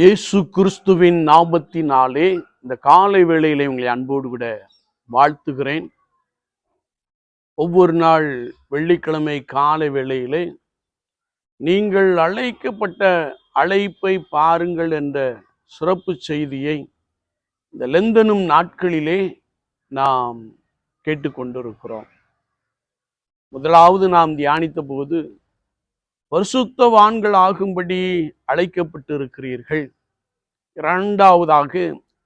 இயேசு கிறிஸ்துவின் நாமத்தினாலே இந்த காலை வேளையிலே உங்களை அன்போடு கூட வாழ்த்துகிறேன். ஒவ்வொரு நாள் வெள்ளிக்கிழமை காலை வேளையிலே நீங்கள் அழைக்கப்பட்ட அழைப்பை பாருங்கள் என்ற சிறப்பு செய்தியை இந்த லெந்தனும் நாட்களிலே நாம் கேட்டுக்கொண்டிருக்கிறோம். முதலாவது நாம் தியானித்த போது பரிசுத்தவான்கள் ஆகும்படி அழைக்கப்பட்டிருக்கிறீர்கள். இரண்டாவதாக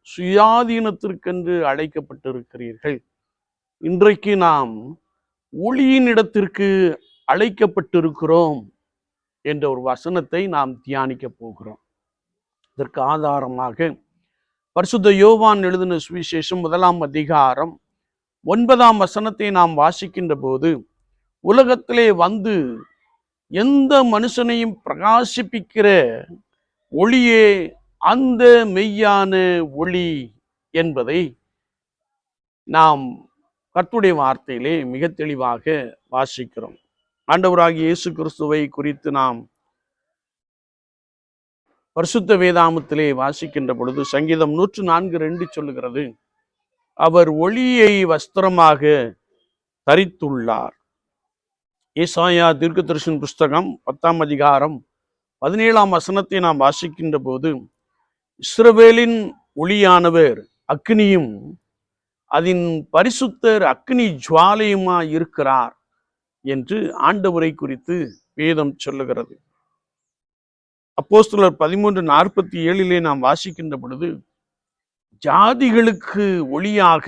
சுயாதீனத்திற்கென்று அழைக்கப்பட்டிருக்கிறீர்கள். இன்றைக்கு நாம் ஒளியின் இடத்திற்கு அழைக்கப்பட்டிருக்கிறோம் என்ற ஒரு வசனத்தை நாம் தியானிக்க போகிறோம். இதற்கு ஆதாரமாக பரிசுத்த யோவான் எழுதின சுவிசேஷம் முதலாம் அதிகாரம் ஒன்பதாம் வசனத்தை நாம் வாசிக்கின்ற போது உலகத்திலே வந்து எந்த மனுஷனையும் பிரகாசிப்பிக்கிற ஒளியே அந்த மெய்யான ஒளி என்பதை நாம் கர்த்துடைய வார்த்தையிலே மிக தெளிவாக வாசிக்கிறோம். ஆண்டவராகிய இயேசு கிறிஸ்துவை குறித்து நாம் பரிசுத்த வேதாமத்திலே வாசிக்கின்ற பொழுது சங்கீதம் நூற்று நான்கு ரெண்டு சொல்லுகிறது. அவர் ஒளியை வஸ்திரமாக தரித்துள்ளார். ஏசாயா தீர்க்கதரிசன் புஸ்தகம் பத்தாம் அதிகாரம் பதினேழாம் வசனத்தை நாம் வாசிக்கின்ற போது இஸ்ரவேலின் ஒளியானவர் அக்னியும் அதன் பரிசுத்தர் அக்னி ஜுவாலையுமா இருக்கிறார் என்று ஆண்டவரை குறித்து வேதம் சொல்லுகிறது. அப்போஸ்தலர் பதிமூன்று நாற்பத்தி ஏழிலே நாம் வாசிக்கின்ற பொழுது ஜாதிகளுக்கு ஒளியாக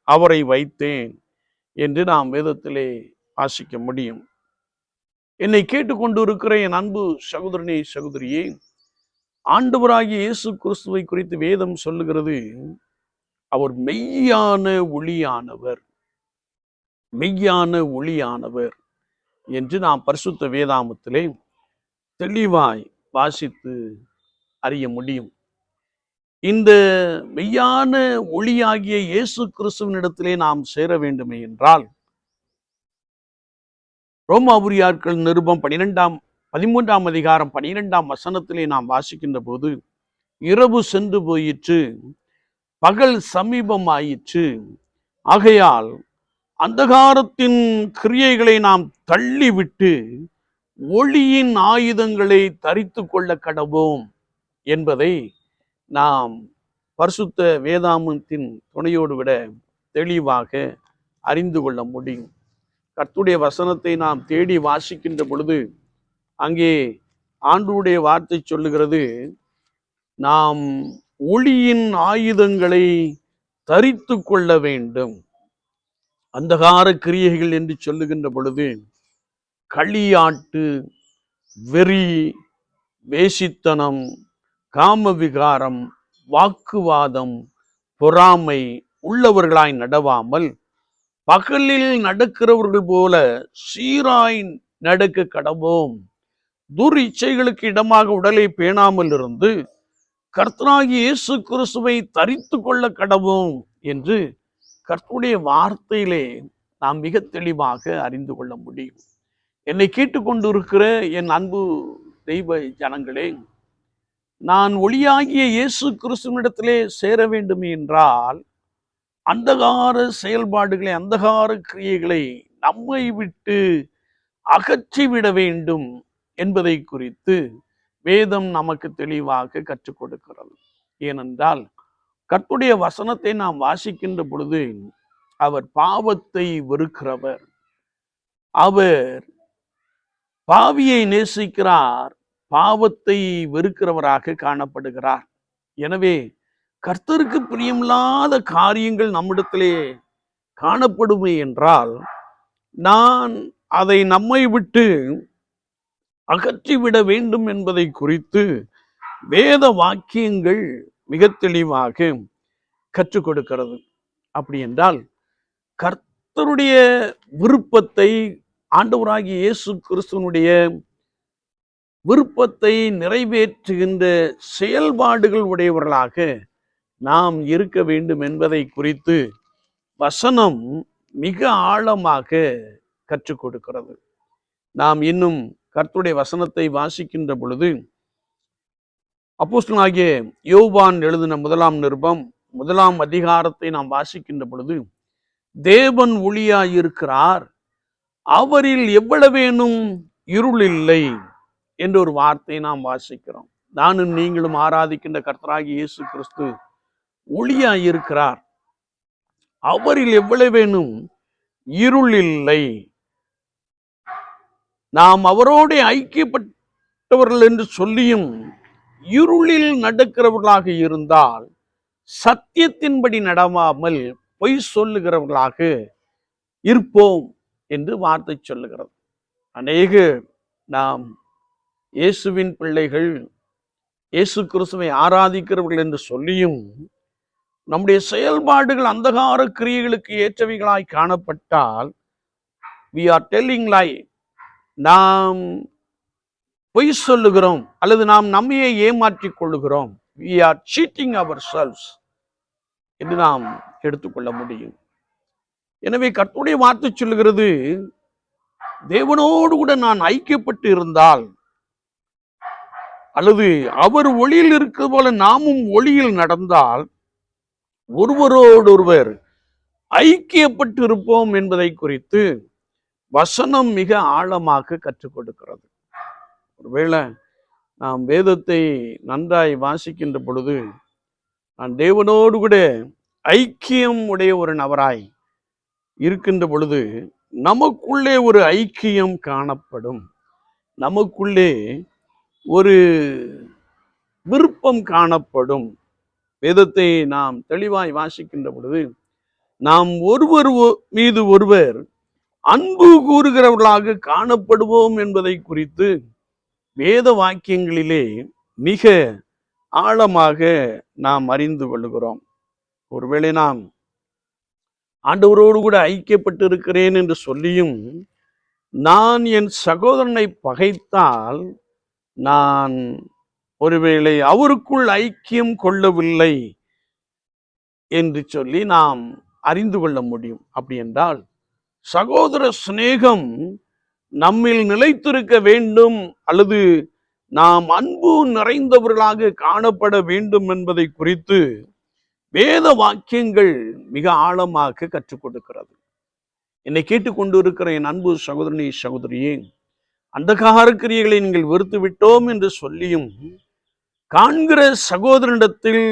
அவரை வைத்தேன் என்று நாம் வேதத்திலே வாசிக்க முடியும். என்னை கேட்டுக்கொண்டு இருக்கிற என் அன்பு சகோதரனே சகோதரியே ஆண்டவராகிய இயேசு கிறிஸ்துவை குறித்து வேதம் சொல்லுகிறது அவர் மெய்யான ஒளியானவர். மெய்யான ஒளியானவர் என்று நாம் பரிசுத்த வேதாமத்திலே தெளிவாய் வாசித்து அறிய முடியும். இந்த மெய்யான ஒளியாகிய இயேசு கிறிஸ்துவனிடத்திலே நாம் சேர வேண்டுமே என்றால் ரோமாபுரியார்கள் நிருபம் பனிரெண்டாம் பதிமூன்றாம் அதிகாரம் பனிரெண்டாம் வசனத்திலே நாம் வாசிக்கின்ற போது இரவு சென்று போயிற்று பகல் சமீபமாயிற்று. ஆகையால் அந்தகாரத்தின் கிரியைகளை நாம் தள்ளிவிட்டு ஒளியின் ஆயுதங்களை தரித்து கொள்ள கடவோம் என்பதை நாம் பரிசுத்த வேதாமத்தின் துணையோடு விட தெளிவாக அறிந்து கொள்ள முடியும். கர்த்துடைய வசனத்தை நாம் தேடி வாசிக்கின்ற பொழுது அங்கே ஆண்டுடைய வார்த்தை சொல்லுகிறது நாம் ஒளியின் ஆயுதங்களை தரித்து கொள்ள வேண்டும். அந்தகார கிரியைகள் என்று சொல்லுகின்ற பொழுது களியாட்டு வெறி வேசித்தனம் காமவிகாரம் வாக்குவாதம் பொறாமை உள்ளவர்களாய் நடவாமல் பகலில் நடக்கிறவர்கள் போல சீராய் நடக்க கடவோம். துர் இச்சைகளுக்கு இடமாக உடலை பேணாமல் இருந்து கர்த்தனாகி இயேசு கிறிஸ்துவை தரித்து கொள்ள கடவோம் என்று கர்த்தனுடைய வார்த்தையிலே நாம் மிக தெளிவாக அறிந்து கொள்ள முடியும். என்னை கேட்டுக்கொண்டிருக்கிற என் அன்பு தெய்வ ஜனங்களே நான் ஒளியாகிய இயேசு கிறிஸ்துவனிடத்திலே சேர வேண்டும் என்றால் அந்தகார செயல்பாடுகளை அந்தகார கிரியைகளை நம்மை விட்டு அகற்றிவிட வேண்டும் என்பதை குறித்து வேதம் நமக்கு தெளிவாக கற்றுக் கொடுக்கிறது. ஏனென்றால் கற்றுடைய வசனத்தை நாம் வாசிக்கின்ற பொழுது அவர் பாவத்தை வெறுக்கிறவர். அவர் பாவியை நேசிக்கிறார் பாவத்தை வெறுக்கிறவராக காணப்படுகிறார். எனவே கர்த்தருக்கு பிரியமில்லாத காரியங்கள் நம்மிடத்திலே காணப்படுமே என்றால் நான் அதை நம்மை விட்டு அகற்றிவிட வேண்டும் என்பதை குறித்து வேத வாக்கியங்கள் மிக தெளிவாக கற்றுக் கொடுக்கிறது. அப்படி என்றால் கர்த்தருடைய விருப்பத்தை ஆண்டவராகிய இயேசு கிறிஸ்துவனுடைய விருப்பத்தை நிறைவேற்றுகின்ற செயல்பாடுகள் உடையவர்களாக நாம் இருக்க வேண்டும் என்பதை குறித்து வசனம் மிக ஆழமாக கற்றுக் கொடுக்கிறது. நாம் இன்னும் கர்த்துடைய வசனத்தை வாசிக்கின்ற பொழுது அப்போஸ்டனாகிய யோவான் எழுதின முதலாம் நிருபம் முதலாம் அதிகாரத்தை நாம் வாசிக்கின்ற பொழுது தேவன் ஒளியாயிருக்கிறார் அவரில் எவ்வளவேனும் இருள் இல்லை என்ற ஒரு வார்த்தையை நாம் வாசிக்கிறோம். நானும் நீங்களும் ஆராதிக்கின்ற கர்த்தராகி இயேசு கிறிஸ்து ஒளியாயிருக்கிறார். அவரில் எவ்வளவேனும் இருள் இல்லை நாம் அவரோடு ஐக்கியப்பட்டவர்கள் என்று சொல்லியும் இருளில் நடக்கிறவர்களாக இருந்தால் சத்தியத்தின்படி நடவாமல் பொய் சொல்லுகிறவர்களாக இருப்போம் என்று வார்த்தை சொல்லுகிறது. அநேக நாம் இயேசுவின் பிள்ளைகள் இயேசு கிறிஸ்துவை ஆராதிக்கிறவர்கள் என்று சொல்லியும் நம்முடைய செயல்பாடுகள் அந்தகார கிரியைகளுக்கு ஏற்றவைகளாய் காணப்பட்டால் வி ஆர் டெல்லிங் லை நாம் பொய் சொல்லுகிறோம் அல்லது நாம் நம்மையே ஏமாற்றிக் கொள்ளுகிறோம். We are cheating ourselves என்று நாம் எடுத்துக்கொள்ள முடியும். எனவே கர்த்தருடைய வார்த்தை சொல்லுகிறது தேவனோடு கூட நான் ஐக்கியப்பட்டு இருந்தால் அல்லது அவர் ஒளியில் இருக்கிறது போல நாமும் ஒளியில் நடந்தால் ஒருவரோடொருவர் ஐக்கியப்பட்டு இருப்போம் என்பதை குறித்து வசனம் மிக ஆழமாக கற்றுக் கொடுக்கிறது. ஒருவேளை நாம் வேதத்தை நன்றாய் வாசிக்கின்ற பொழுது நான் தேவனோடு கூட ஐக்கியம் உடைய ஒரு நபராய் இருக்கின்ற பொழுது நமக்குள்ளே ஒரு ஐக்கியம் காணப்படும். நமக்குள்ளே ஒரு விருப்பம் காணப்படும். வேதத்தை நாம் தெளிவாய் வாசிக்கின்ற பொழுது நாம் ஒருவர் ஒ- மீது ஒருவர் அன்பு கூறுகிறவர்களாக காணப்படுவோம் என்பதை குறித்து வேத வாக்கியங்களிலே மிக ஆழமாக நாம் அறிந்து கொள்கிறோம். ஒருவேளை நாம் ஆண்டவரோடு கூட ஐக்கியப்பட்டு இருக்கிறேன் என்று சொல்லியும் நான் என் சகோதரனை பகைத்தால் நான் ஒருவேளை அவருக்குள் ஐக்கியம் கொள்ளவில்லை என்று சொல்லி நாம் அறிந்து கொள்ள முடியும். அப்படி என்றால் சகோதர சிநேகம் நம்மில் நிலைத்திருக்க வேண்டும் அல்லது நாம் அன்பு நிறைந்தவர்களாக காணப்பட வேண்டும் என்பதை குறித்து வேத வாக்கியங்கள் மிக ஆழமாக கற்றுக் கொடுக்கிறது. என்னை கேட்டுக்கொண்டு இருக்கிற என் அன்பு சகோதரனி சகோதரியே அந்தகார கிரியைகளை நீங்கள் வெறுத்து விட்டோம் என்று சொல்லியும் காண்கிற சகோதரனிடத்தில்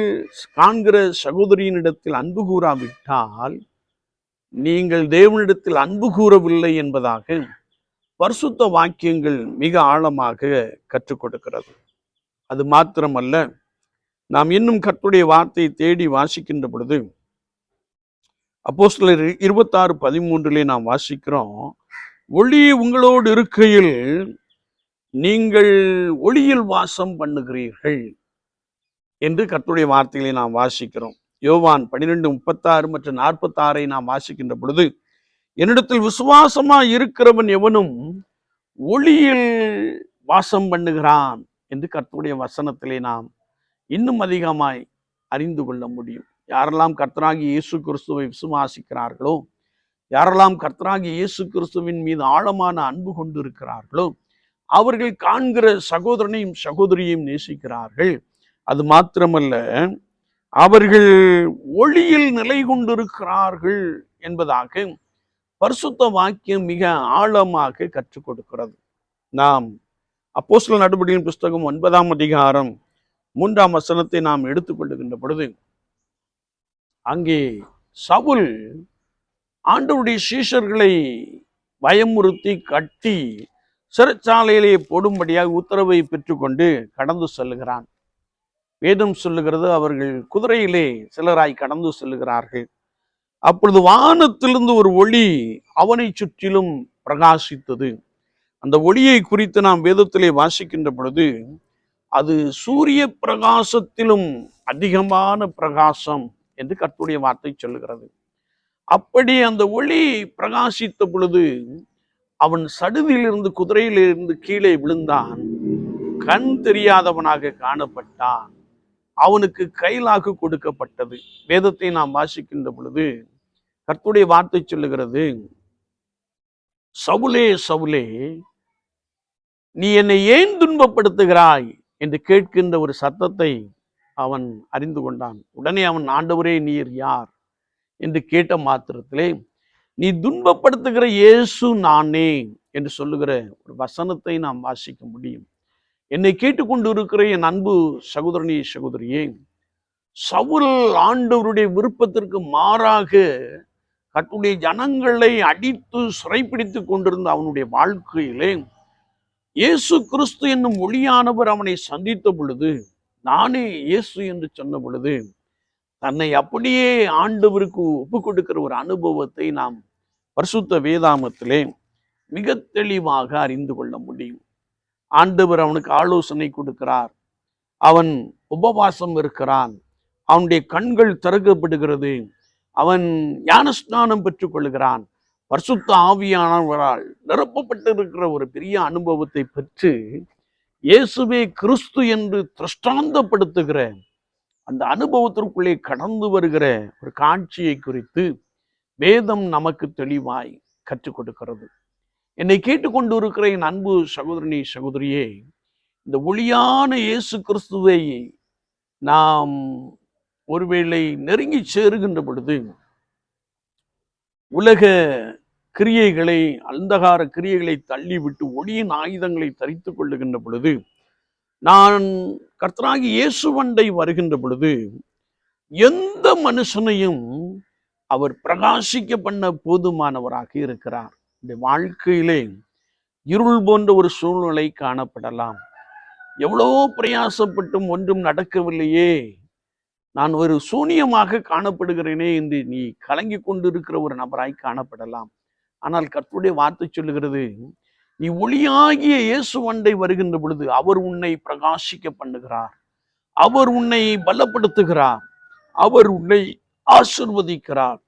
காண்கிற சகோதரியினிடத்தில் அன்பு கூறாவிட்டால் நீங்கள் தேவனிடத்தில் அன்பு கூறவில்லை என்பதாக பரிசுத்த வாக்கியங்கள் மிக ஆழமாக கற்றுக் கொடுக்கிறது. அது மாத்திரமல்ல நாம் இன்னும் கற்றுடைய வார்த்தையை தேடி வாசிக்கின்ற பொழுது அப்போஸ்தலர் இருபத்தாறு பதிமூன்றிலே நாம் வாசிக்கிறோம் ஒளி உங்களோடு இருக்கையில் நீங்கள் ஒளியில் வாசம் பண்ணுகிறீர்கள் என்று கத்துடைய வார்த்தைகளை நாம் வாசிக்கிறோம். யோவான் பன்னிரெண்டு முப்பத்தாறு மற்றும் நாற்பத்தாறை நாம் வாசிக்கின்ற பொழுது என்னிடத்தில் விசுவாசமா இருக்கிறவன் எவனும் ஒளியில் வாசம் பண்ணுகிறான் என்று கர்த்தருடைய வசனத்திலே நாம் இன்னும் அதிகமாய் அறிந்து கொள்ள முடியும். யாரெல்லாம் கர்த்தராகி இயேசு கிறிஸ்துவை விசுவாசிக்கிறார்களோ யாரெல்லாம் கர்த்தராகி இயேசு கிறிஸ்துவின் மீது ஆழமான அன்பு கொண்டு இருக்கிறார்களோ அவர்கள் காண்கிற சகோதரனையும் சகோதரியையும் நேசிக்கிறார்கள். அது மாத்திரமல்ல அவர்கள் ஒளியில் நிலை கொண்டிருக்கிறார்கள் என்பதாக பரிசுத்த வாக்கியம் மிக ஆழமாக கற்றுக் கொடுக்கிறது. நாம் அப்போஸ்தல நடவடிக்கையின் புஸ்தகம் ஒன்பதாம் அதிகாரம் மூன்றாம் வசனத்தை நாம் எடுத்துக்கொள்ளுகின்ற பொழுது அங்கே சவுல் ஆண்டவருடைய சீஷர்களை பயமுறுத்தி கட்டி சிறைச்சாலையிலே போடும்படியாக உத்தரவை பெற்றுக்கொண்டு கடந்து செல்லுகிறான். வேதம் சொல்லுகிறது அவர்கள் குதிரையிலே சிலராய் கடந்து செல்லுகிறார்கள். அப்பொழுது வானத்திலிருந்து ஒரு ஒளி அவனை சுற்றிலும் பிரகாசித்தது. அந்த ஒளியை குறித்து நாம் வேதத்திலே வாசிக்கின்ற பொழுது அது சூரிய பிரகாசத்திலும் அதிகமான பிரகாசம் என்று கர்த்தருடைய வார்த்தை சொல்லுகிறது. அப்படி அந்த ஒளி பிரகாசித்த பொழுது அவன் சடுதியிலிருந்து குதிரையிலிருந்து கீழே விழுந்தான். கண் தெரியாதவனாக காணப்பட்டான். அவனுக்கு கைலாக்கு கொடுக்கப்பட்டது. வேதத்தை நாம் வாசிக்கின்ற பொழுது கர்த்துடைய வார்த்தை சொல்லுகிறது சவுலே சவுலே நீ என்னை ஏன் துன்பப்படுத்துகிறாய்? என்று கேட்கின்ற ஒரு சத்தத்தை அவன் அறிந்து கொண்டான். உடனே அவன் ஆண்டவரே நீர் யார்? என்று கேட்ட மாத்திரத்திலே நீ துன்பப்படுத்துகிற இயேசு நானே என்று சொல்லுகிற ஒரு வசனத்தை நாம் வாசிக்க முடியும். என்னை கேட்டுக்கொண்டு இருக்கிற என் அன்பு சகோதரனி சகோதரியே சவுல் ஆண்டவருடைய விருப்பத்திற்கு மாறாக கட்டுடைய ஜனங்களை அடித்து சிறைப்பிடித்து கொண்டிருந்த அவனுடைய வாழ்க்கையிலே இயேசு கிறிஸ்து என்னும் ஒளியானவர் அவனை சந்தித்த பொழுது நானே இயேசு என்று சொன்ன பொழுது தன்னை அப்படியே ஆண்டவருக்கு ஒப்பு கொடுக்கிற ஒரு அனுபவத்தை நாம் பரிசுத்த வேதாமத்திலே மிக தெளிவாக அறிந்து கொள்ள முடியும். ஆண்டவர் அவனுக்கு ஆலோசனை கொடுக்கிறார். அவன் உபவாசம் இருக்கிறான். அவனுடைய கண்கள் திறக்கப்படுகிறது அவன் ஞானஸ்நானம் பெற்றுக்கொள்கிறான். பரிசுத்த ஆவியானவரால் நிரப்பப்பட்டிருக்கிற ஒரு பெரிய அனுபவத்தை பெற்று இயேசுவே கிறிஸ்து என்று திருஷ்டாந்தப்படுத்துகிற அந்த அனுபவத்திற்குள்ளே கடந்து வருகிற ஒரு காட்சியை குறித்து வேதம் நமக்கு தெளிவாய் கற்றுக் கொடுக்கிறது. என்னை கேட்டுக்கொண்டு இருக்கிற என் அன்பு சகோதரனி சகோதரியே இந்த ஒளியான இயேசு கிறிஸ்துவை நாம் ஒருவேளை நெருங்கி சேருகின்ற பொழுது உலக கிரியைகளை அந்தகார கிரியைகளை தள்ளிவிட்டு ஒளியின் ஆயுதங்களை தரித்துக் கொள்ளுகின்ற பொழுது நான் கர்த்தராகி இயேசுவண்டை வருகின்ற பொழுது எந்த மனுஷனையும் அவர் பிரகாசிக்க பண்ண போதுமானவராக இருக்கிறார். இந்த வாழ்க்கையிலே இருள் போன்ற ஒரு சூழ்நிலை காணப்படலாம். எவ்வளோ பிரயாசப்பட்டும் ஒன்றும் நடக்கவில்லையே. நான் ஒரு சூனியமாக காணப்படுகிறேனே என்று நீ கலங்கி கொண்டிருக்கிற ஒரு நபராய் காணப்படலாம். ஆனால் கர்த்தருடைய வார்த்தை சொல்லுகிறது நீ ஒளியாகிய இயேசு வண்டை வருகின்ற பொழுது அவர் உன்னை பிரகாசிக்க பண்ணுகிறார். அவர் உன்னை பலப்படுத்துகிறார். அவர் உன்னை ஆசிர்வதிக்கிறார்.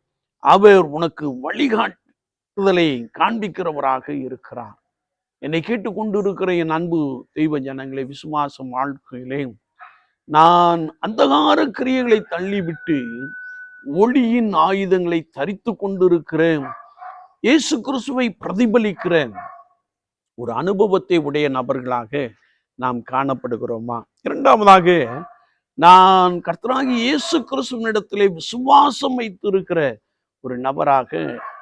அவர் உனக்கு வழிகாட்டுதலை காண்பிக்கிறவராக இருக்கிறார். என்னை கேட்டுக்கொண்டிருக்கிற என் அன்பு தெய்வ ஜனங்களை விசுவாசம் வாழ்க்கையிலே நான் அந்தகார கிரியைகளை தள்ளிவிட்டு ஒளியின் ஆயுதங்களை தரித்து கொண்டிருக்கிறேன் இயேசு கிறிஸ்துவை பிரதிபலிக்கிறேன். ஒரு அனுபவத்தை உடைய நபர்களாக நாம் காணப்படுகிறோமா? இரண்டாவதாக நான் கர்த்தராகி இயேசு கிறிஸ்துவனிடத்திலே விசுவாசம் வைத்திருக்கிற ஒரு நபராக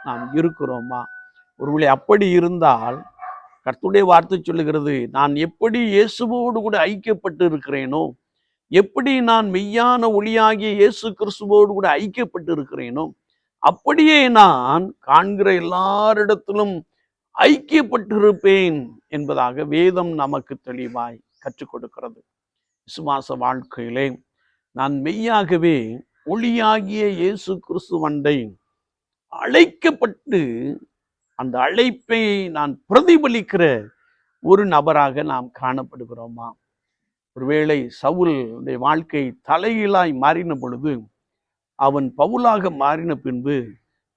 நாம் இருக்கிறோமா? ஒருவேளை அப்படி இருந்தால் கர்த்துடைய வார்த்தை சொல்லுகிறது நான் எப்படி இயேசுவோடு கூட ஐக்கியப்பட்டு இருக்கிறேனோ எப்படி நான் மெய்யான ஒளியாகிய இயேசு கிறிஸ்துவோடு கூட ஐக்கியப்பட்டு இருக்கிறேனோ அப்படியே நான் காண்கிற எல்லாரிடத்திலும் ஐக்கியப்பட்டிருப்பேன் என்பதாக வேதம் நமக்கு தெளிவாய் கற்றுக் கொடுக்கிறது. விசுவாச வாழ்க்கையிலே நான் மெய்யாகவே ஒளியாகிய இயேசு கிறிஸ்து வண்டை அழைக்கப்பட்டு அந்த அழைப்பை நான் பிரதிபலிக்கிற ஒரு நபராக நாம் காணப்படுகிறோமா? ஒருவேளை சவுல் வாழ்க்கை தலையிலாய் மாறின பொழுது அவன் பவுலாக மாறின பின்பு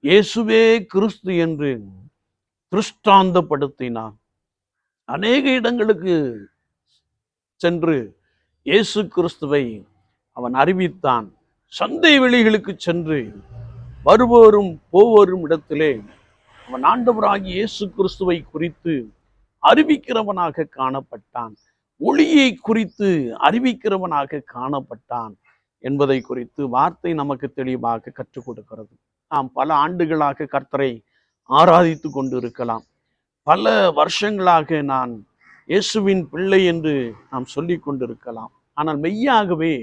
இயேசுவே கிறிஸ்து என்று திருஷ்டாந்தப்படுத்தினான். அநேக இடங்களுக்கு சென்று இயேசு கிறிஸ்துவை அவன் அறிவித்தான். சந்தை வெளிகளுக்கு சென்று வருவோரும் போவோரும் இடத்திலே அவன் ஆண்டவராகி இயேசு கிறிஸ்துவை குறித்து அறிவிக்கிறவனாக காணப்பட்டான். ஒளியை குறித்து அறிவிக்கிறவனாக காணப்பட்டான் என்பதை குறித்து வார்த்தை நமக்கு தெளிவாக கற்றுக் கொடுக்கிறது. நாம் பல ஆண்டுகளாக கர்த்தரை ஆராதித்து கொண்டு இருக்கலாம் பல வருஷங்களாக நான் இயேசுவின் பிள்ளை என்று நாம் சொல்லி கொண்டிருக்கலாம். ஆனால் மெய்யாகவே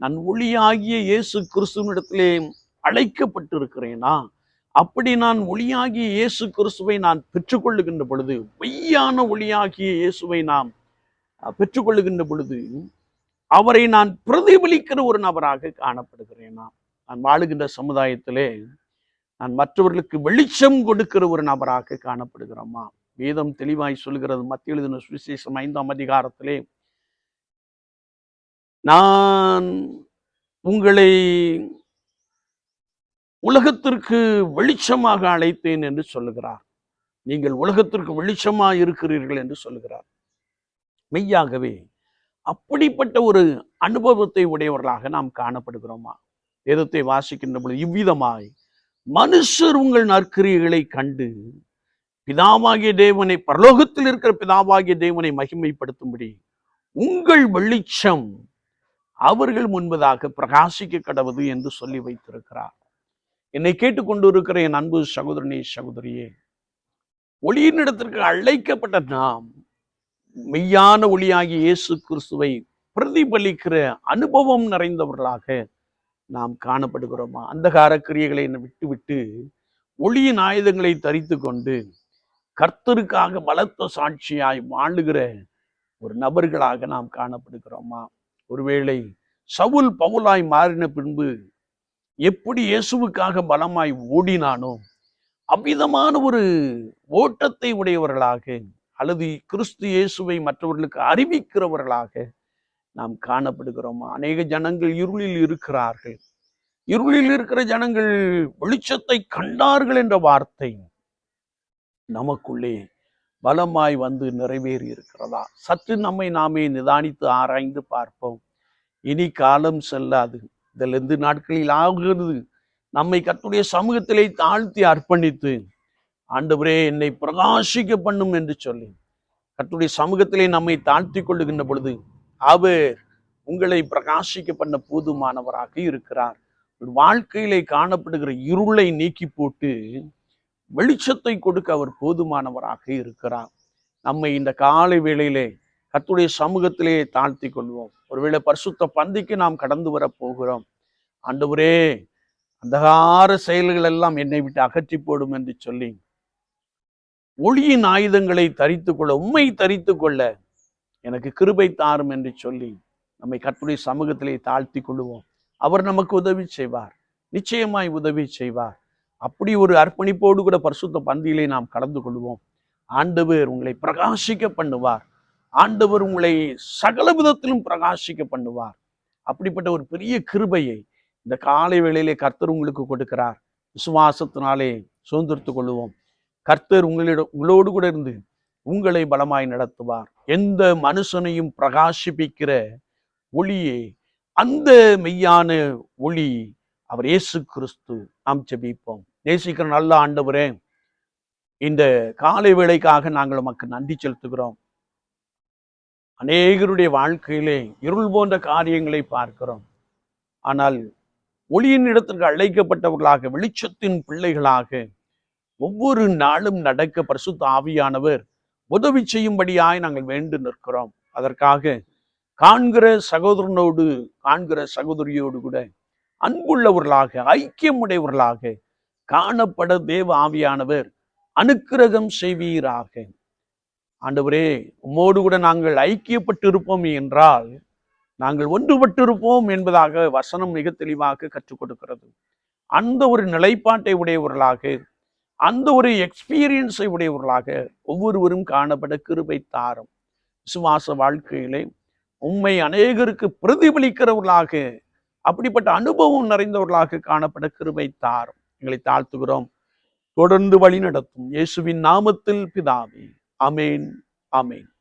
நான் ஒளியாகிய இயேசு கிறிஸ்துவனிடத்திலே அழைக்கப்பட்டிருக்கிறேனா? அப்படி நான் ஒளியாகிய இயேசு கிறிஸ்துவை நான் பெற்றுக்கொள்ளுகின்ற பொழுது மெய்யான ஒளியாகிய இயேசுவை நாம் பெற்றுக்கொள்ளுகின்ற பொழுது அவரை நான் பிரதிபலிக்கிற ஒரு நபராக காணப்படுகிறேனா? நான் வாழுகின்ற சமுதாயத்திலே நான் மற்றவர்களுக்கு வெளிச்சம் கொடுக்கிற ஒரு நபராக காணப்படுகிறோமா? வேதம் தெளிவாய் சொல்கிறது மத்திய எழுதின சுவிசேஷம் ஐந்தாம் அதிகாரத்திலே நான் உங்களை உலகத்திற்கு வெளிச்சமாக அழைத்தேன் என்று சொல்லுகிறார். நீங்கள் உலகத்திற்கு வெளிச்சமாக இருக்கிறீர்கள் என்று சொல்லுகிறார். மெய்யாகவே அப்படிப்பட்ட ஒரு அனுபவத்தை உடையவர்களாக நாம் காணப்படுகிறோமா? வேதத்தை வாசிக்கின்ற பொழுது இவ்விதமாய் மனுஷர் உங்கள் நற்கிரியைகளை கண்டு பிதாவாகிய தேவனை பரலோகத்தில் இருக்கிற பிதாவாகிய தேவனை மகிமைப்படுத்தும்படி உங்கள் வெளிச்சம் அவர்கள் முன்பதாக பிரகாசிக்க கடவுது என்று சொல்லி வைத்திருக்கிறார். என்னை கேட்டுக்கொண்டிருக்கிற என் அன்பு சகோதரனே சகோதரியே ஒளியினிடத்திற்கு அழைக்கப்பட்ட நாம் மெய்யான ஒளியாகிய இயேசு கிறிஸ்துவை பிரதிபலிக்கிற அனுபவம் நிறைந்தவர்களாக நாம் காணப்படுகிறோமா? அந்தகார கிரியைகளை விட்டு விட்டு ஒளியின் ஆயுதங்களை தரித்து கொண்டு கர்த்தருக்காக பலத்த சாட்சியாய் வாழுகிற ஒரு நபர்களாக நாம் காணப்படுகிறோமா? ஒருவேளை சவுல் பவுலாய் மாறின பின்பு எப்படி இயேசுவுக்காக பலமாய் ஓடினானோ அவ்விதமான ஒரு ஓட்டத்தை உடையவர்களாக அல்லது கிறிஸ்து இயேசுவை மற்றவர்களுக்கு அறிவிக்கிறவர்களாக நாம் காணப்படுகிறோம். அநேக ஜனங்கள் இருளில் இருக்கிறார்கள். இருளில் இருக்கிற ஜனங்கள் வெளிச்சத்தை கண்டார்கள் என்ற வார்த்தை நமக்குள்ளே பலமாய் வந்து நிறைவேறி இருக்கிறதா? சற்று நம்மை நாமே நிதானித்து ஆராய்ந்து பார்ப்போம். இனி காலம் செல்லாது. இதில் எந்த நாட்களில் ஆகிறது? நம்மை கத்துடைய சமூகத்திலே தாழ்த்தி அர்ப்பணித்து ஆண்டவரே என்னை பிரகாசிக்க பண்ணும் என்று சொல்லி கத்துடைய சமூகத்திலே நம்மை தாழ்த்தி கொள்ளுகின்ற பொழுது அவர் உங்களை பிரகாசிக்க பண்ண போதுமானவராக இருக்கிறார். வாழ்க்கையிலே காணப்படுகிற இருளை நீக்கி போட்டு வெளிச்சத்தை கொடுக்க அவர் போதுமானவராக இருக்கிறார். நம்மை இந்த காலை வேளையிலே கத்துடைய சமூகத்திலே தாழ்த்தி கொள்வோம். ஒருவேளை பரிசுத்த பந்திக்கு நாம் கடந்து வர போகிறோம். ஆண்டவரே அந்தகார செயல்கள் எல்லாம் என்னை விட்டு அகற்றி போடும் என்று சொல்லி ஒளியின் ஆயுதங்களை தரித்து கொள்ள உண்மை தரித்து கொள்ள எனக்கு கிருபை தாரும் என்று சொல்லி நம்மை கற்புடைய சமூகத்திலே தாழ்த்தி கொள்வோம் அவர் நமக்கு உதவி செய்வார். நிச்சயமாய் உதவி செய்வார். அப்படி ஒரு அர்ப்பணிப்போடு கூட பரிசுத்த பந்தியிலே நாம் கலந்து கொள்வோம். ஆண்டவர் உங்களை பிரகாசிக்க பண்ணுவார். ஆண்டவர் உங்களை சகல விதத்திலும் பிரகாசிக்க பண்ணுவார். அப்படிப்பட்ட ஒரு பெரிய கிருபையை இந்த காலை வேளையிலே கர்த்தர் உங்களுக்கு கொடுக்கிறார். விசுவாசத்தினாலே சுதந்திரத்து கொள்வோம் கர்த்தர் உங்களிடம் உங்களோடு கூட இருந்து உங்களை பலமாய் நடத்துவார். எந்த மனுஷனையும் பிரகாசிப்பிக்கிற ஒளியே அந்த மெய்யான ஒளி அவர் இயேசு கிறிஸ்து. நாம் செபிப்போம் நேசிக்கிற நல்ல ஆண்டவரே இந்த காலை வேளைக்காக நாங்கள் உமக்கு நன்றி செலுத்துகிறோம். அநேகருடைய வாழ்க்கையிலே இருள் போன்ற காரியங்களை பார்க்கிறோம். ஆனால் ஒளியின் இடத்திற்கு அழைக்கப்பட்டவர்களாக வெளிச்சத்தின் பிள்ளைகளாக ஒவ்வொரு நாளும் நடக்க பரிசுத்த ஆவியானவர் உதவி செய்யும்படியாய் நாங்கள் வேண்டு நிற்கிறோம். அதற்காக காண்கிற சகோதரனோடு காண்கிற சகோதரியோடு கூட அன்புள்ளவர்களாக ஐக்கியமுடையவர்களாக காணப்பட தேவ ஆவியானவர் அனுக்கிரகம் செய்வீராக. ஆண்டவரே உம்மோடு கூட நாங்கள் ஐக்கியப்பட்டு இருப்போம் என்றால் நாங்கள் ஒன்றுபட்டிருப்போம் என்பதாக வசனம் மிக தெளிவாக கற்றுக் கொடுக்கிறது. அந்த ஒரு நிலைப்பாட்டை உடையவர்களாக அந்த ஒரு எக்ஸ்பீரியன்ஸை உடையவர்களாக ஒவ்வொருவரும் காணப்பட கிருபை தாரும். விசுவாச வாழ்க்கையிலே உண்மை அநேகருக்கு பிரதிபலிக்கிறவர்களாக அப்படிப்பட்ட அனுபவம் நிறைந்தவர்களாக காணப்பட கிருபை தாரும். எங்களை தாழ்த்துகிறோம். தொடர்ந்து வழி நடத்தும் இயேசுவின் நாமத்தில் பிதாவே. அமேன் அமேன்